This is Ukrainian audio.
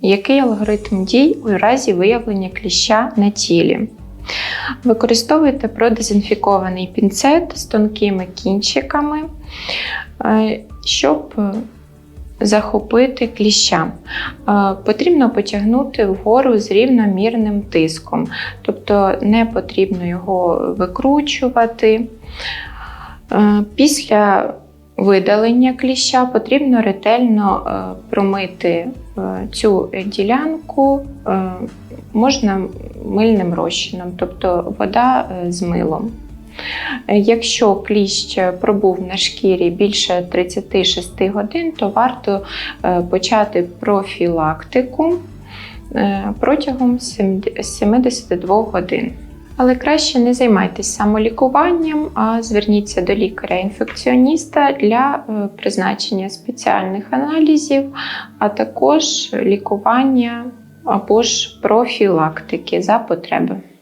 Який алгоритм дій у разі виявлення кліща на тілі? Використовуйте продезінфікований пінцет з тонкими кінчиками, е, щоб захопити кліща. Е, Потрібно потягнути вгору з рівномірним тиском, тобто не потрібно його викручувати. Е, Після видалення кліща потрібно ретельно е, промити е, цю ділянку, е, можна мильним розчином, тобто вода з милом. Якщо кліщ пробув на шкірі більше 36 годин, то варто почати профілактику протягом 72 годин. Але краще не займайтесь самолікуванням, а зверніться до лікаря-інфекціоніста для е, призначення спеціальних аналізів, а також лікування або ж профілактики за потреби.